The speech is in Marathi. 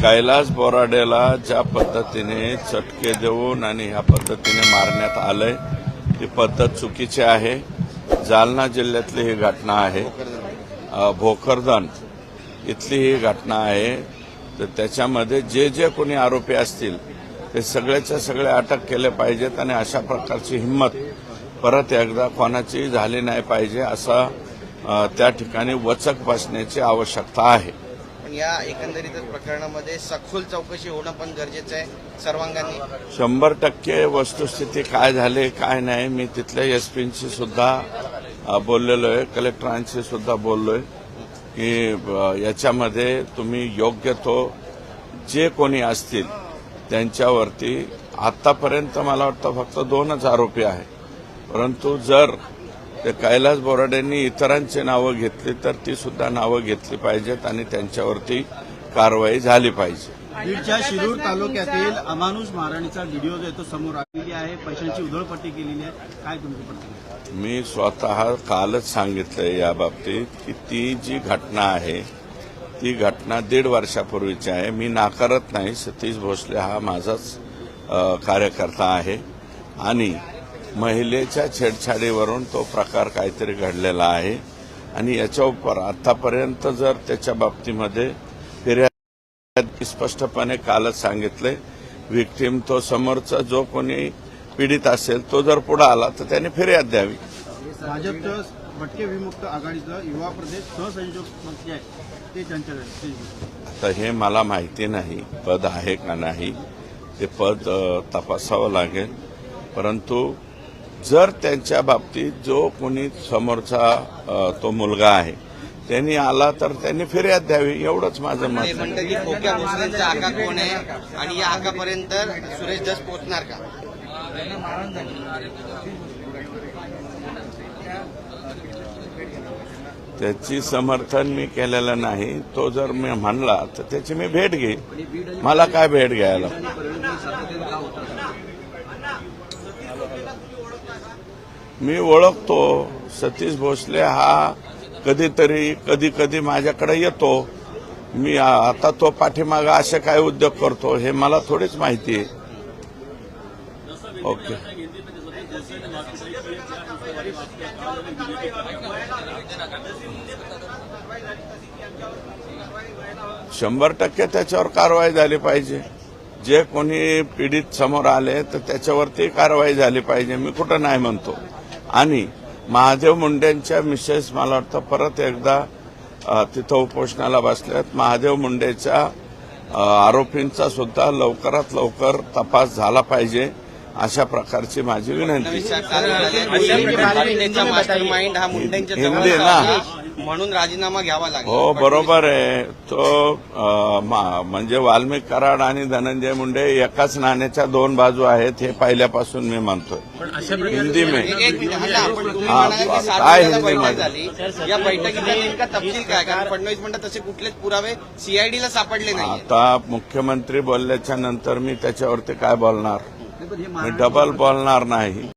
कैलास बोराडेला ज्या पद्धतीने चटके देऊन आणि ह्या पद्धतीने मारण्यात आलंय ती पद्धत चुकीची आहे. जालना जिल्ह्यातली ही घटना आहे. भोकरदन इथली ही घटना आहे. तर त्याच्यामध्ये जे जे कोणी आरोपी असतील ते सगळ्याच्या सगळे अटक केले पाहिजेत आणि अशा प्रकारची हिंमत परत एकदा कोणाची झाली नाही पाहिजे असा त्या ठिकाणी वचक बसण्याची आवश्यकता आहे. पण या एकंदरीतच प्रकरणामध्ये सखोल चौकशी होणं पण गरजेचं आहे सर्वांगांनी. शंभर टक्के वस्तुस्थिती काय झाले काय नाही मी तिथल्या एसपींशी सुद्धा बोललेलो आहे कलेक्टरांशी सुद्धा बोललोय की याच्यामध्ये तुम्ही योग्य तो जे कोणी असतील त्यांच्यावरती आतापर्यंत मला वाटतं फक्त दोनच आरोपी आहे परंतु जर ते कैलास बोराडेंनी इतरांची नावं घेतली तर ती सुद्धा नावं घेतली पाहिजेत आणि त्यांच्यावरती कारवाई झाली पाहिजे. बीडच्या शिरूर तालुक्यातील अमानुष मारहाणीचा व्हिडिओ जो आहे तो समोर आलेली आहे. पैशांची उधळपट्टी केलेली आहे. काय तुमची प्रतिक्रिया? मी स्वतः कालच सांगितलंय या बाबतीत की ती जी घटना आहे ती घटना दीड वर्षापूर्वीची आहे. मी नाकारत नाही. सतीश भोसले हा माझाच कार्यकर्ता आहे. आणि महिलेच्या छेडछाडीवरून तो प्रकार काहीतरी घडलेला आहे. आणि याच्या उपर आतापर्यंत जर त्याच्या बाबतीमध्ये फिर्याद स्पष्टपणे कालच सांगितले. विक्टीम तो समोरचा जो कोणी पीडित असेल तो जर पुढे आला तर त्याने फिर्याद द्यावी. भाजपचं भटके विमुक्त आघाडीचं युवा प्रदेश सहसंयोजक मंत्री आहे. ते त्यांच्याकडे ते- तर हे मला माहिती नाही पद आहे का नाही. ते पद तपासावं लागेल. परंतु जर त्यांच्या बाबतीत जो कोणी समोरचा तो मुलगा आहे त्यांनी आला तर त्यांनी फिर्याद द्यावी एवढंच माझं मत ते आहे. म्हणतं की खोक्या भोसलेंचा आका कोण आहे आणि या आकापर्यंत सुरेश दस पोहोचणार का? त्याची समर्थन मी केलेलं नाही. तो जर मी म्हणला तर त्याची मी भेट घेईन. मला काय भेट घ्यायला? मी ओळखतो. सतीश भोसले हा कधीतरी कधी कधी माझ्याकडे येतो. मी आता तो पाठीमागा असे काय उद्योग करतो हे मला थोडीच माहिती आहे. ओके. शंभर टक्के त्याच्यावर कारवाई झाली पाहिजे. जे कोणी पीडित समोर आले तर त्याच्यावरती कारवाई झाली पाहिजे. मी कुठं नाही म्हणतो. आणि महादेव मुंडेंच्या मिसेस मला वाटतं परत एकदा तिथं उपोषणाला बसल्यात महादेव मुंडेच्या आरोपींचा सुद्धा लवकरात लवकर तपास झाला पाहिजे. अशा प्रकारची माझी विनंती. आहे. त्याचा मास्टर माइंड हा मुंडेंच्या हिंदी ना. आहे. म्हणून राजीनामा घ्यावा लागेल. हो बरोबर आहे. तो म्हणजे वाल्मिक कराड आणि धनंजय मुंडे एकाच नाण्याच्या दोन बाजू आहेत हे पहिल्यापासून मी म्हणतोय. हिंदी में. काय हिंदी बैठकमध्ये? झाली. या बैठकीचा नेमका तपशील काय? कारण फडणवीस म्हणतात तसे कुठलेच पुरावे सीआयडीला सापडले नाही आता मुख्यमंत्री बोलल्याच्या नंतर मी त्याच्यावरती काय बोलणार? मी डबल बोलणार नाही.